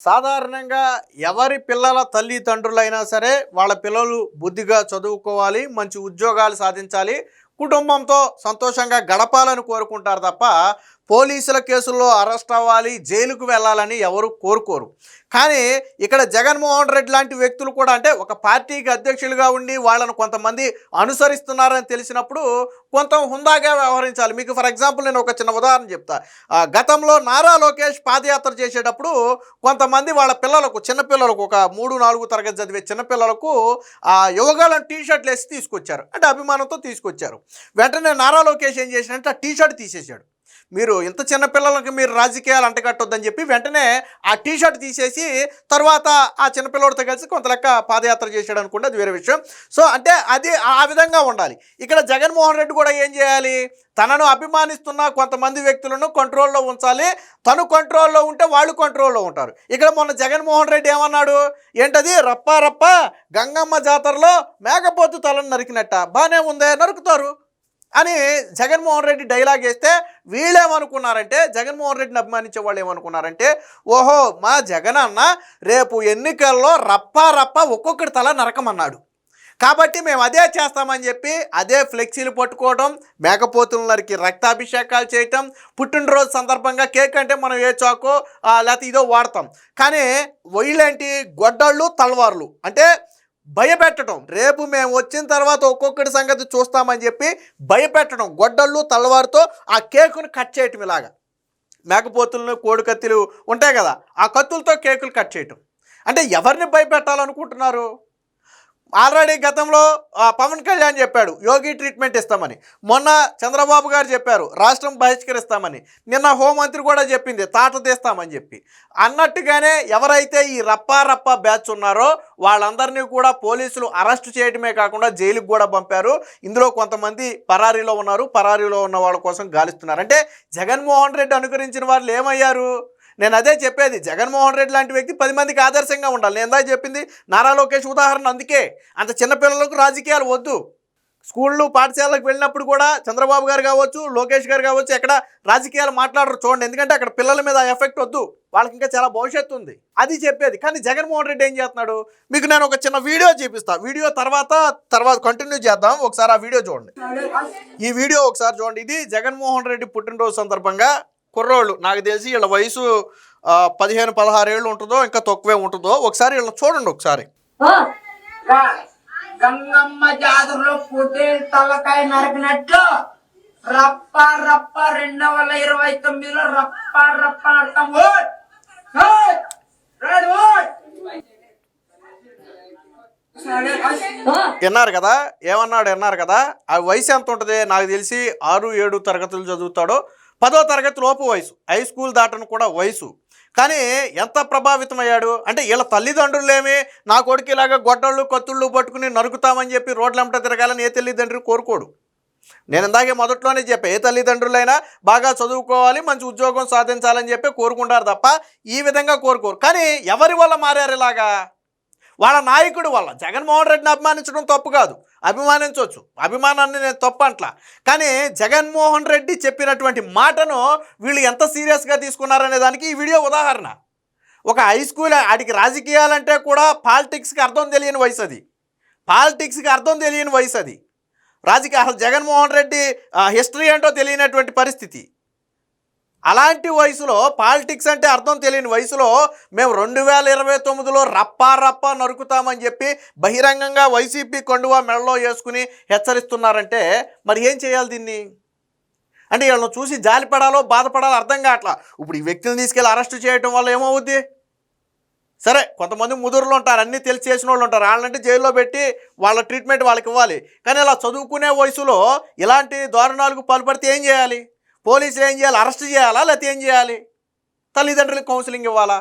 సాధారణంగా ఎవరి పిల్లల తల్లిదండ్రులైనా సరే వాళ్ళ పిల్లలు బుద్ధిగా చదువుకోవాలి మంచి ఉద్యోగాలు సాధించాలి కుటుంబంతో సంతోషంగా గడపాలని కోరుకుంటారు తప్ప పోలీసుల కేసుల్లో అరెస్ట్ అవ్వాలి జైలుకు వెళ్ళాలని ఎవరు కోరుకోరు. కానీ ఇక్కడ జగన్మోహన్ రెడ్డి లాంటి వ్యక్తులు కూడా అంటే ఒక పార్టీకి అధ్యక్షులుగా ఉండి వాళ్ళను కొంతమంది అనుసరిస్తున్నారని తెలిసినప్పుడు కొంత హుందాగా వ్యవహరించాలి. మీకు ఫర్ ఎగ్జాంపుల్ నేను ఒక చిన్న ఉదాహరణ చెప్తా. గతంలో నారా లోకేష్ పాదయాత్ర చేసేటప్పుడు కొంతమంది వాళ్ళ పిల్లలకు చిన్నపిల్లలకు ఒక మూడు నాలుగు తరగతి చదివే చిన్నపిల్లలకు ఆ యువగాళ్ళని టీ షర్ట్లు వేసి తీసుకొచ్చారు. అంటే అభిమానంతో తీసుకొచ్చారు. వెంటనే నారా లోకేష్ ఏం చేశాడంటే ఆ టీ షర్ట్ తీసేశాడు. మీరు ఇంత చిన్న పిల్లలకి మీరు రాజకీయాలు అంటగట్టొద్దని చెప్పి వెంటనే ఆ టీ షర్ట్ తీసేసి తర్వాత ఆ చిన్నపిల్లడితో కలిసి కొంత లెక్క పాదయాత్ర చేశాడు అనుకుంటే అది వేరే విషయం. సో అంటే అది ఆ విధంగా ఉండాలి. ఇక్కడ జగన్మోహన్ రెడ్డి కూడా ఏం చేయాలి? తనను అభిమానిస్తున్న కొంతమంది వ్యక్తులను కంట్రోల్లో ఉంచాలి. తను కంట్రోల్లో ఉంటే వాళ్ళు కంట్రోల్లో ఉంటారు. ఇక్కడ మొన్న జగన్మోహన్ రెడ్డి ఏమన్నాడు? ఏంటది? రప్ప రప్ప గంగమ్మ జాతరలో మేకపోతు తలను నరికినట్ట. బాగానే ఉందే నరుకుతారు. అని జగన్మోహన్ రెడ్డి డైలాగ్ వేస్తే వీళ్ళేమనుకున్నారంటే జగన్మోహన్ రెడ్డిని అభిమానించే వాళ్ళు ఏమనుకున్నారంటే ఓహో మా జగన్ అన్న రేపు ఎన్నికల్లో రప్ప రప్ప ఒక్కొక్కటి తల నరకమన్నాడు. కాబట్టి మేము అదే చేస్తామని చెప్పి అదే ఫ్లెక్సీలు పట్టుకోవడం మేకపోతులకి రక్తాభిషేకాలు చేయటం పుట్టినరోజు సందర్భంగా కేక్ అంటే మనం ఏ చాకో లేకపోతే ఇదో వాడతాం. కానీ వీళ్ళేంటి? గొడ్డళ్ళు తలవార్లు. అంటే భయపెట్టడం. రేపు మేము వచ్చిన తర్వాత ఒక్కొక్కటి సంగతి చూస్తామని చెప్పి భయపెట్టడం. గొడ్డళ్ళు తలవారుతో ఆ కేకును కట్ చేయటం ఇలాగా. మేకపోతులను కోడి కత్తులు ఉంటాయి కదా ఆ కత్తులతో కేకులు కట్ చేయటం. అంటే ఎవరిని భయపెట్టాలనుకుంటున్నారు? ఆల్రెడీ గతంలో పవన్ కళ్యాణ్ చెప్పాడు యోగి ట్రీట్మెంట్ ఇస్తామని. మొన్న చంద్రబాబు గారు చెప్పారు రాష్ట్రం బహిష్కరిస్తామని. నిన్న హోంమంత్రి కూడా చెప్పింది తాట తీస్తామని చెప్పి. అన్నట్టుగానే ఎవరైతే ఈ రప్పా రప్పా బ్యాచ్ ఉన్నారో వాళ్ళందరినీ కూడా పోలీసులు అరెస్ట్ చేయడమే కాకుండా జైలుకు కూడా పంపారు. ఇందులో కొంతమంది పరారీలో ఉన్నారు పరారీలో ఉన్న వాళ్ళ కోసం గాలిస్తున్నారు. అంటే జగన్మోహన్ రెడ్డి అనుకరించిన వాళ్ళు ఏమయ్యారు? నేను అదే చెప్పేది జగన్మోహన్ రెడ్డి లాంటి వ్యక్తి పది మందికి ఆదర్శంగా ఉండాలి. నేను ఎందా చెప్పింది నారా లోకేష్ ఉదాహరణ అందుకే. అంత చిన్నపిల్లలకు రాజకీయాలు వద్దు. స్కూళ్ళు పాఠశాలకు వెళ్ళినప్పుడు కూడా చంద్రబాబు గారు కావచ్చు లోకేష్ గారు కావచ్చు ఎక్కడ రాజకీయాలు మాట్లాడరు చూడండి. ఎందుకంటే అక్కడ పిల్లల మీద ఎఫెక్ట్ వద్దు. వాళ్ళకి ఇంకా చాలా భవిష్యత్తు ఉంది. అది చెప్పేది. కానీ జగన్మోహన్ రెడ్డి ఏం చేస్తున్నాడు? మీకు నేను ఒక చిన్న వీడియో చూపిస్తాను వీడియో తర్వాత తర్వాత కంటిన్యూ చేద్దాం. ఒకసారి ఆ వీడియో చూడండి. ఈ వీడియో ఒకసారి చూడండి. ఇది జగన్మోహన్ రెడ్డి పుట్టినరోజు సందర్భంగా కుర్రోళ్ళు. నాకు తెలిసి వీళ్ళ వయసు పదిహేను పదహారు ఏళ్ళు ఉంటుందో ఇంకా తక్కువే ఉంటుందో ఒకసారి వీళ్ళని చూడండి ఒకసారి. గంగమ్మ జాతరలో పుట్టేలు తలకాయ నరికినట్లు రప్ప రప్ప రెండు వేల ఇరవై తొమ్మిదిలో రప్ప రప్ప నడతాం! విన్నారు కదా? ఏమన్నాడు? విన్నారు కదా? ఆ వయసు ఎంత ఉంటుంది? నాకు తెలిసి ఆరు ఏడు తరగతులు చదువుతాడో పదో తరగతి లోపు వయసు. హై స్కూల్ దాటను కూడా వయసు. కానీ ఎంత ప్రభావితమయ్యాడు? అంటే వీళ్ళ తల్లిదండ్రులేమి నా కొడుకు ఇలాగ గొడ్డళ్ళు కత్తుళ్ళు పట్టుకుని నరుకుతామని చెప్పి రోడ్లంట తిరగాలని ఏ తల్లిదండ్రులు కోరుకోడు. నేను ఇందాకే మొదట్లోనే చెప్పా ఏ తల్లిదండ్రులైనా బాగా చదువుకోవాలి మంచి ఉద్యోగం సాధించాలని చెప్పి కోరుకుంటారు తప్ప ఈ విధంగా కోరుకోరు. కానీ ఎవరి వల్ల మారారు ఇలాగా? వాళ్ళ నాయకుడు వల్ల. జగన్మోహన్ రెడ్డిని అభిమానించడం తప్పు కాదు. అభిమానించవచ్చు. అభిమానాన్ని నేను తప్ప అట్లా కానీ జగన్మోహన్ రెడ్డి చెప్పినటువంటి మాటను వీళ్ళు ఎంత సీరియస్గా తీసుకున్నారనే దానికి ఈ వీడియో ఉదాహరణ. ఒక హై స్కూల్ ఆడికి రాజకీయాలంటే కూడా పాలిటిక్స్కి అర్థం తెలియని వయసు అది. పాలిటిక్స్కి అర్థం తెలియని వయసు అది. రాజకీయ అసలు జగన్మోహన్ రెడ్డి హిస్టరీ ఏంటో తెలియనటువంటి పరిస్థితి. అలాంటి వయసులో పాలిటిక్స్ అంటే అర్థం తెలియని వయసులో మేము రెండు వేల ఇరవై తొమ్మిదిలో రప్పా రప్పా నరుకుతామని చెప్పి బహిరంగంగా వైసీపీ కొండువా మెడలో వేసుకుని హెచ్చరిస్తున్నారంటే మరి ఏం చేయాలి దీన్ని? అంటే వీళ్ళని చూసి జాలిపడాలో బాధపడాలో అర్థం కావట్లా. ఇప్పుడు ఈ వ్యక్తిని తీసుకెళ్ళి అరెస్ట్ చేయటం వల్ల ఏమవుద్ది? సరే కొంతమంది ముదురులు ఉంటారు అన్నీ తెలిసి చేసిన వాళ్ళు ఉంటారు. వాళ్ళంటే జైల్లో పెట్టి వాళ్ళ ట్రీట్మెంట్ వాళ్ళకి ఇవ్వాలి. కానీ ఇలా చదువుకునే వయసులో ఇలాంటి దారుణాలకు పాల్పడితే ఏం చేయాలి? పోలీసులు ఏం చేయాలి? అరెస్ట్ చేయాలా? లేకపోతే ఏం చేయాలి? తల్లిదండ్రులకు కౌన్సిలింగ్ ఇవ్వాలా?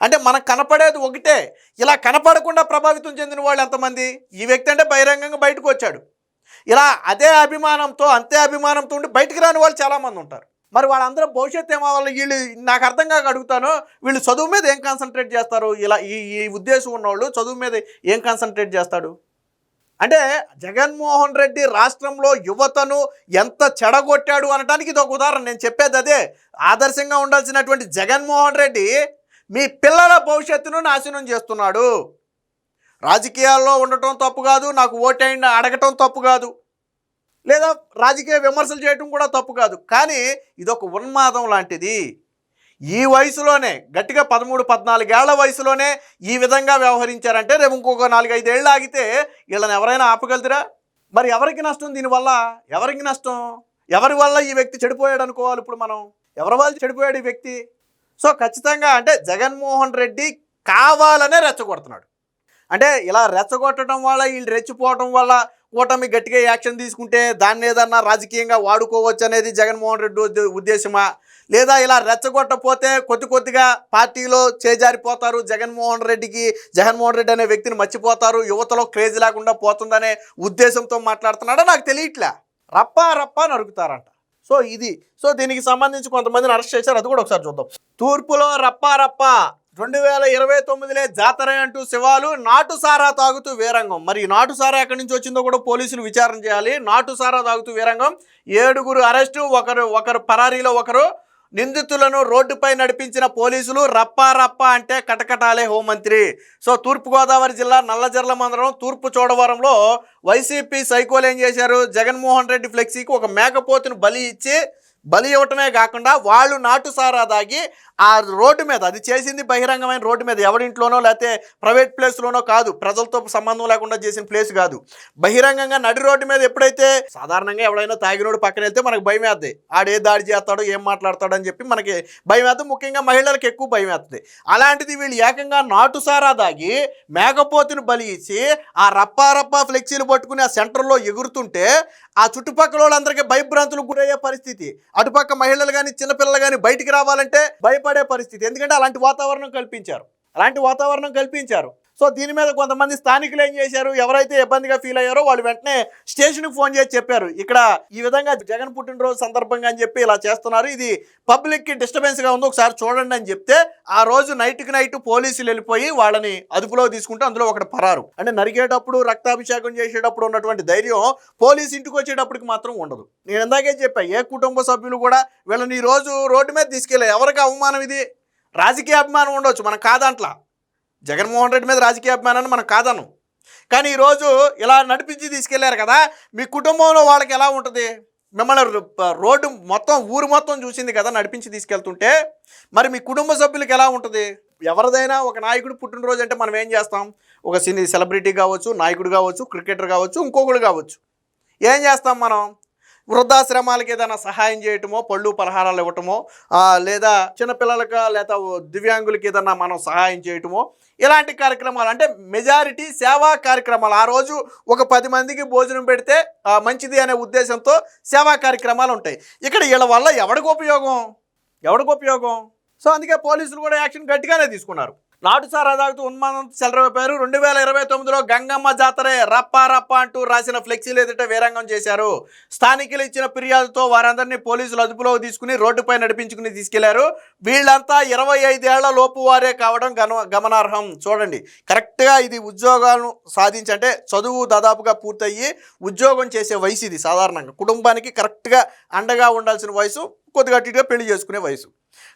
అంటే మనకు కనపడేది ఒకటే. ఇలా కనపడకుండా ప్రభావితం చెందిన వాళ్ళు ఎంతమంది? ఈ వ్యక్తి అంటే బహిరంగంగా బయటకు వచ్చాడు. ఇలా అదే అభిమానంతో అంతే అభిమానంతో ఉండి బయటకు రాని వాళ్ళు చాలామంది ఉంటారు. మరి వాళ్ళందరూ భవిష్యత్తు వాళ్ళు వీళ్ళు నాకు అర్థం కాక అడుగుతాను. వీళ్ళు చదువు మీద ఏం కాన్సన్ట్రేట్ చేస్తారు? ఇలా ఈ ఈ ఉద్దేశం ఉన్నవాళ్ళు చదువు మీద ఏం కాన్సన్ట్రేట్ చేస్తాడు అంటే జగన్మోహన్ రెడ్డి రాష్ట్రంలో యువతను ఎంత చెడగొట్టాడు అనడానికి ఇది ఒక ఉదాహరణ. నేను చెప్పేది అదే. ఆదర్శంగా ఉండాల్సినటువంటి జగన్మోహన్ రెడ్డి మీ పిల్లల భవిష్యత్తును నాశనం చేస్తున్నాడు. రాజకీయాల్లో ఉండటం తప్పు కాదు నాకు ఓటైండి అడగటం తప్పు కాదు లేదా రాజకీయ విమర్శలు చేయటం కూడా తప్పు కాదు. కానీ ఇదొక ఉన్మాదం లాంటిది. ఈ వయసులోనే గట్టిగా పదమూడు పద్నాలుగేళ్ళ వయసులోనే ఈ విధంగా వ్యవహరించారంటే రేపు ఇంకొక నాలుగైదేళ్ళు ఆగితే వీళ్ళని ఎవరైనా ఆపగలుగుతారా మరి ఎవరికి నష్టం? దీనివల్ల ఎవరికి నష్టం? ఎవరి వల్ల ఈ వ్యక్తి చెడిపోయాడు అనుకోవాలి ఇప్పుడు మనం? ఎవరి వల్ల చెడిపోయాడు ఈ వ్యక్తి? సో ఖచ్చితంగా అంటే జగన్మోహన్ రెడ్డి కావాలనే రెచ్చగొడుతున్నాడు. అంటే ఇలా రెచ్చగొట్టడం వల్ల వీళ్ళు రెచ్చిపోవడం వల్ల కూటమి గట్టిగా యాక్షన్ తీసుకుంటే దాన్ని ఏదన్నా రాజకీయంగా వాడుకోవచ్చు అనేది జగన్మోహన్ రెడ్డి ఉద్దేశమా? లేదా ఇలా రెచ్చగొట్టపోతే కొద్ది కొద్దిగా పార్టీలో చేజారిపోతారు. జగన్మోహన్ రెడ్డికి జగన్మోహన్ రెడ్డి అనే వ్యక్తిని మర్చిపోతారు. యువతలో క్రేజ్ లేకుండా పోతుందనే ఉద్దేశంతో మాట్లాడుతున్నాడో? నాకు తెలియట్లే. రప్పా రప్పా నరుకుతారంట. సో ఇది. సో దీనికి సంబంధించి కొంతమందిని అరెస్ట్ చేశారు. అది కూడా ఒకసారి చూద్దాం. తూర్పులో రప్పా రప్పా. రెండు వేల ఇరవై తొమ్మిదిలే జాతర అంటూ శివాలు నాటు సారా తాగుతూ వీరంగం. మరి నాటుసారా నాటు సారా ఎక్కడి నుంచి వచ్చిందో కూడా పోలీసులు విచారణ చేయాలి. నాటు సారా తాగుతూ వీరంగం. ఏడుగురు అరెస్టు. ఒకరు ఒకరు పరారీలో ఒకరు. నిందితులను రోడ్డుపై నడిపించిన పోలీసులు రప్పా రప్పా అంటే కటకటాలే హోంమంత్రి. సో తూర్పుగోదావరి జిల్లా నల్లజర్ల మండలం తూర్పు చోడవరంలో వైసీపీ సైకోలు ఏం చేశారు? జగన్మోహన్ రెడ్డి ఫ్లెక్సీకి ఒక మేకపోతును బలి ఇచ్చి బలి ఇవ్వటమే కాకుండా వాళ్ళు నాటు సారా దాగి ఆ రోడ్డు మీద అది చేసింది బహిరంగమైన రోడ్డు మీద ఎవరింట్లోనో లేకపోతే ప్రైవేట్ ప్లేస్లోనో కాదు ప్రజలతో సంబంధం లేకుండా చేసిన ప్లేస్ కాదు. బహిరంగంగా నడి రోడ్డు మీద ఎప్పుడైతే సాధారణంగా ఎవడైనా తాగినోడు పక్కన వెళ్తే మనకు భయం వేస్తుంది ఆడే దాడి చేస్తాడో ఏం మాట్లాడతాడో అని చెప్పి మనకి భయం వేస్తుంది ముఖ్యంగా మహిళలకు ఎక్కువ భయం వేస్తుంది అలాంటిది వీళ్ళు ఏకంగా నాటు సారా దాగి మేకపోతుని బలి ఇచ్చి ఆ రప్పారప్ప ఫ్లెక్సీలు పట్టుకుని ఆ సెంటర్లో ఎగురుతుంటే ఆ చుట్టుపక్కల వాళ్ళందరికీ భయభ్రాంతులకు గురయ్యే పరిస్థితి. అటుపక్క మహిళలు కానీ చిన్నపిల్లలు కానీ బయటికి రావాలంటే భయపడే పరిస్థితి. ఎందుకంటే అలాంటి వాతావరణం కల్పించారు. అలాంటి వాతావరణం కల్పించారు. సో దీని మీద కొంతమంది స్థానికులు ఏం చేశారు? ఎవరైతే ఇబ్బందిగా ఫీల్ అయ్యారో వాళ్ళు వెంటనే స్టేషన్కి ఫోన్ చేసి చెప్పారు. ఇక్కడ ఈ విధంగా జగన్ పుట్టినరోజు సందర్భంగా అని చెప్పి ఇలా చేస్తున్నారు. ఇది పబ్లిక్కి డిస్టర్బెన్స్గా ఉంది. ఒకసారి చూడండి అని చెప్తే ఆ రోజు నైట్కి నైట్ పోలీసులు వెళ్ళిపోయి వాళ్ళని అదుపులో తీసుకుంటే అందులో ఒకటి పరారు. అంటే నరికేటప్పుడు రక్తాభిషేకం చేసేటప్పుడు ఉన్నటువంటి ధైర్యం పోలీసు ఇంటికి వచ్చేటప్పటికి మాత్రం ఉండదు. నేను ఇందాకే చెప్పా ఏ కుటుంబ సభ్యులు కూడా వీళ్ళని ఈ రోజు రోడ్డు మీద తీసుకెళ్ళారు ఎవరికి అవమానం ఇది? రాజకీయ అభిమానం ఉండొచ్చు మనం కాదంట్లా. జగన్మోహన్ రెడ్డి మీద రాజకీయ అభిమానాన్ని మనం కాదను కానీ ఈరోజు ఇలా నడిపించి తీసుకెళ్ళారు కదా మీ కుటుంబంలో వాళ్ళకి ఎలా ఉంటుంది? మిమ్మల్ని రోడ్డు మొత్తం ఊరు మొత్తం చూసింది కదా నడిపించి తీసుకెళ్తుంటే మరి మీ కుటుంబ సభ్యులకి ఎలా ఉంటుంది? ఎవరిదైనా ఒక నాయకుడు పుట్టినరోజు అంటే మనం ఏం చేస్తాం? ఒక సినీ సెలబ్రిటీ కావచ్చు నాయకుడు కావచ్చు క్రికెటర్ కావచ్చు ఇంకొకడు కావచ్చు. ఏం చేస్తాం మనం? వృద్ధాశ్రమాలకి ఏదైనా సహాయం చేయటమో పళ్ళు పలహారాలు ఇవ్వటమో లేదా చిన్నపిల్లలకి లేదా దివ్యాంగులకి ఏదైనా మనం సహాయం చేయటమో ఇలాంటి కార్యక్రమాలు అంటే మెజారిటీ సేవా కార్యక్రమాలు. ఆ రోజు ఒక పది మందికి భోజనం పెడితే మంచిది అనే ఉద్దేశంతో సేవా కార్యక్రమాలు ఉంటాయి. ఇక్కడ వీళ్ళ వల్ల ఎవడికి ఉపయోగం? ఎవడికి ఉపయోగం? సో అందుకే పోలీసులు కూడా యాక్షన్ గట్టిగానే తీసుకున్నారు. నాటు సారా తాగుతూ ఉన్మానం చెలరవేపారు రెండు వేల ఇరవై తొమ్మిదిలో గంగమ్మ జాతరే రప్ప రప్ప అంటూ రాసిన ఫ్లెక్సీలు ఎదుట వీరంగం చేశారు. స్థానికులు ఇచ్చిన ఫిర్యాదుతో వారందరినీ పోలీసులు అదుపులోకి తీసుకుని రోడ్డుపై నడిపించుకుని తీసుకెళ్ళారు. వీళ్ళంతా ఇరవై ఐదేళ్ళ లోపు వారే కావడం గమ గమనార్హం. చూడండి కరెక్ట్గా ఇది ఉద్యోగాలను సాధించంటే చదువు దాదాపుగా పూర్తయ్యి ఉద్యోగం చేసే వయసు ఇది సాధారణంగా. కుటుంబానికి కరెక్ట్గా అండగా ఉండాల్సిన వయసు కొద్దిగా అటుగా పెళ్ళి చేసుకునే వయసు.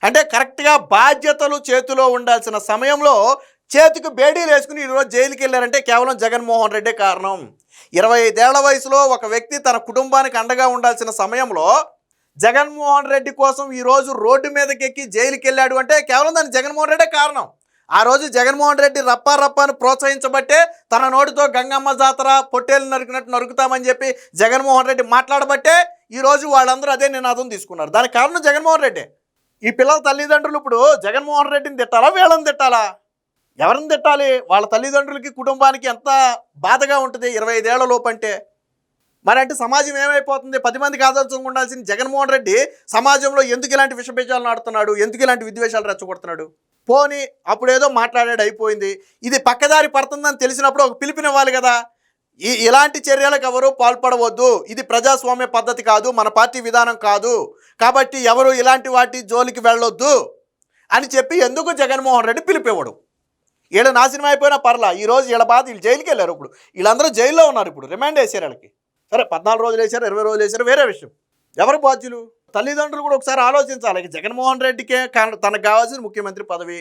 అంటే కరెక్ట్గా బాధ్యతలు చేతిలో ఉండాల్సిన సమయంలో చేతికి బేడీలు వేసుకుని ఈరోజు జైలుకి వెళ్ళారంటే కేవలం జగన్మోహన్ రెడ్డే కారణం. ఇరవై ఐదేళ్ళ వయసులో ఒక వ్యక్తి తన కుటుంబానికి అండగా ఉండాల్సిన సమయంలో జగన్మోహన్ రెడ్డి కోసం ఈరోజు రోడ్డు మీదకి ఎక్కి జైలుకి వెళ్ళాడు అంటే కేవలం దాని జగన్మోహన్ రెడ్డే కారణం. ఆ రోజు జగన్మోహన్ రెడ్డి రప్పా రప్పాను ప్రోత్సహించబట్టే తన నోటితో గంగమ్మ జాతర పొట్టేలు నరికినట్టు నరుకుతామని చెప్పి జగన్మోహన్ రెడ్డి మాట్లాడబట్టే ఈరోజు వాళ్ళందరూ అదే నినాదం తీసుకున్నారు. దానికి కారణం జగన్మోహన్ రెడ్డి. ఈ పిల్లల తల్లిదండ్రులు ఇప్పుడు జగన్మోహన్ రెడ్డిని తిట్టాలా వీళ్ళని తిట్టాలా? ఎవరిని తిట్టాలి? వాళ్ళ తల్లిదండ్రులకి కుటుంబానికి ఎంత బాధగా ఉంటుంది ఇరవై ఐదేళ్ళ లోపు అంటే? మరి అంటే సమాజం ఏమైపోతుంది? పది మందికి ఆదర్శంగా ఉండాల్సిన జగన్మోహన్ రెడ్డి. సమాజంలో ఎందుకు ఇలాంటి విషబీజాలు నాడుతున్నాడు ఎందుకు ఇలాంటి విద్వేషాలు రెచ్చగొడుతున్నాడు? పోని అప్పుడేదో మాట్లాడాడు అయిపోయింది. ఇది పక్కదారి పడుతుందని తెలిసినప్పుడు ఒక పిలుపునివ్వాలి కదా. ఈ ఇలాంటి చర్యలకు ఎవరు పాల్పడవద్దు. ఇది ప్రజాస్వామ్య పద్ధతి కాదు మన పార్టీ విధానం కాదు. కాబట్టి ఎవరు ఇలాంటి వాటి జోలికి వెళ్ళొద్దు అని చెప్పి ఎందుకు జగన్మోహన్ రెడ్డి పిలిపేవాడు? వీళ్ళు నాశనం అయిపోయినా పర్లా. ఈ రోజు వీళ్ళ బాధ వీళ్ళు జైలుకి వెళ్ళారు ఇప్పుడు. వీళ్ళందరూ జైల్లో ఉన్నారు ఇప్పుడు. రిమాండ్ వేసారు వీళ్ళకి. సరే పద్నాలుగు రోజులు వేసారు ఇరవై రోజులు వేసారు వేరే విషయం. ఎవరు బాధ్యులు? తల్లిదండ్రులు కూడా ఒకసారి ఆలోచించాలి. ఇక జగన్మోహన్ రెడ్డికే తనకు కావాల్సిన ముఖ్యమంత్రి పదవి.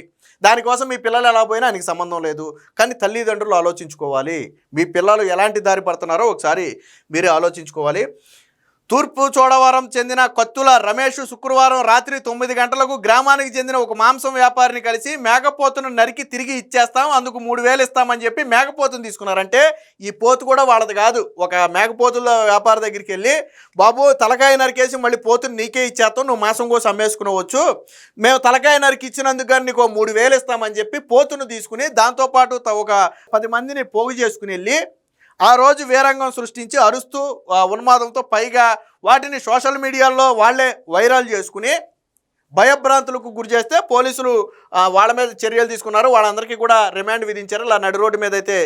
దానికోసం మీ పిల్లలు ఎలా పోయినా ఆయనకి సంబంధం లేదు. కానీ తల్లిదండ్రులు ఆలోచించుకోవాలి. మీ పిల్లలు ఎలాంటి దారి పడుతున్నారో ఒకసారి మీరే ఆలోచించుకోవాలి. తూర్పు చోడవరం చెందిన కత్తుల రమేష్ శుక్రవారం రాత్రి తొమ్మిది గంటలకు గ్రామానికి చెందిన ఒక మాంసం వ్యాపారిని కలిసి మేకపోతును నరికి తిరిగి ఇచ్చేస్తాం అందుకు మూడు వేలు ఇస్తామని చెప్పి మేకపోతును తీసుకున్నారంటే ఈ పోతు కూడా వాళ్ళది కాదు. ఒక మేకపోతుల వ్యాపారి దగ్గరికి వెళ్ళి బాబు తలకాయ నరికేసి మళ్ళీ పోతుని నీకే ఇచ్చేస్తాం నువ్వు మాంసం కోసం అమ్మేసుకునవచ్చు. మేము తలకాయ నరికి ఇచ్చినందుకు కానీ నీకు మూడు వేలు ఇస్తామని చెప్పి పోతును తీసుకుని దాంతోపాటు త- ఒక పది మందిని పోగు చేసుకుని వెళ్ళి ఆ రోజు వీరంగం సృష్టించి అరుస్తూ ఉన్మాదంతో పైగా వాటిని సోషల్ మీడియాలో వాళ్ళే వైరల్ చేసుకుని భయభ్రాంతులకు గురి చేస్తే పోలీసులు వాళ్ళ మీద చర్యలు తీసుకున్నారు. వాళ్ళందరికీ కూడా రిమాండ్ విధించారు. ఇలా నడి రోడ్డు మీద అయితే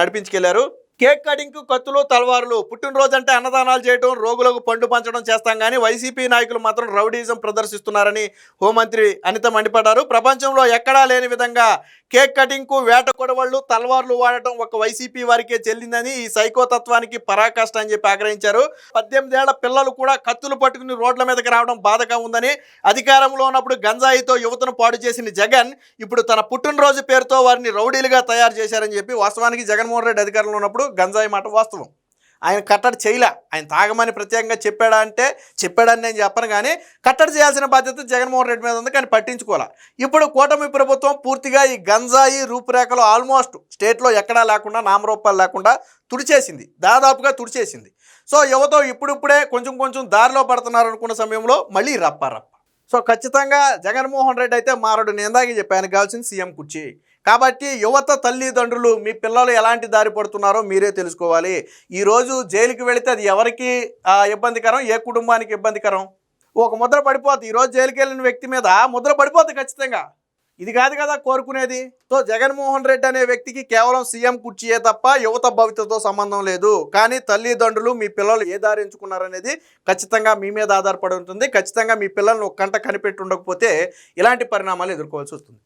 నడిపించుకెళ్ళారు. కేక్ కటింగ్ కత్తులు తలవారులు పుట్టినరోజు అంటే అన్నదానాలు చేయడం రోగులకు పండు పంచడం చేస్తాం కానీ వైసీపీ నాయకులు మాత్రం రౌడీజం ప్రదర్శిస్తున్నారని హోంమంత్రి అనిత మండిపడ్డారు. ప్రపంచంలో ఎక్కడా లేని విధంగా కేక్ కటింగ్కు వేట కొడవళ్ళు తలవార్లు వాడటం ఒక వైసీపీ వారికే చెల్లిందని ఈ సైకోతత్వానికి పరాకాష్ట అని చెప్పి ఆగ్రహించారు. పద్దెనిమిదేళ్ళ పిల్లలు కూడా కత్తులు పట్టుకుని రోడ్ల మీదకి రావడం బాధగా ఉందని అధికారంలో ఉన్నప్పుడు గంజాయితో యువతను పాడు చేసిన జగన్ ఇప్పుడు తన పుట్టినరోజు పేరుతో వారిని రౌడీలుగా తయారు చేశారని చెప్పి వాస్తవానికి జగన్మోహన్ రెడ్డి అధికారంలో ఉన్నప్పుడు గంజాయి మాట వాస్తవం. ఆయన కట్టడి చేయలే. ఆయన తాగమని ప్రత్యేకంగా చెప్పాడా అంటే చెప్పాడని నేను చెప్పను కానీ కట్టడి చేయాల్సిన బాధ్యత జగన్మోహన్ రెడ్డి మీద ఉంది కానీ పట్టించుకోవాలి ఇప్పుడు కూటమి ప్రభుత్వం పూర్తిగా ఈ గంజాయి రూపురేఖలు ఆల్మోస్ట్ స్టేట్లో ఎక్కడా లేకుండా నామరూపాలు లేకుండా తుడిచేసింది. దాదాపుగా తుడిచేసింది. సో యువత ఇప్పుడిప్పుడే కొంచెం కొంచెం దారిలో పడుతున్నారు అనుకున్న సమయంలో మళ్ళీ రప్ప రప్ప. సో ఖచ్చితంగా జగన్మోహన్ రెడ్డి అయితే మారడు. నేను ఇందాకే చెప్పాను కావాల్సింది సీఎం కుర్చీ. కాబట్టి యువత తల్లిదండ్రులు మీ పిల్లలు ఎలాంటి దారి పడుతున్నారో మీరే తెలుసుకోవాలి. ఈరోజు జైలుకి వెళితే అది ఎవరికి ఇబ్బందికరం? ఏ కుటుంబానికి ఇబ్బందికరం? ఒక ముద్ర పడిపోద్ది. ఈరోజు జైలుకి వెళ్ళిన వ్యక్తి మీద ముద్ర పడిపోద్ది ఖచ్చితంగా. ఇది కాదు కదా కోరుకునేది. తో జగన్మోహన్ రెడ్డి అనే వ్యక్తికి కేవలం సీఎం కుర్చీయే తప్ప యువత భవితతో సంబంధం లేదు. కానీ తల్లిదండ్రులు మీ పిల్లలు ఏ దారి ఎంచుకున్నారనేది ఖచ్చితంగా మీ మీద ఆధారపడి ఉంటుంది. ఖచ్చితంగా మీ పిల్లల్ని ఒక కంట కనిపెట్టి ఉండకపోతే ఇలాంటి పరిణామాలు ఎదుర్కోవాల్సి వస్తుంది.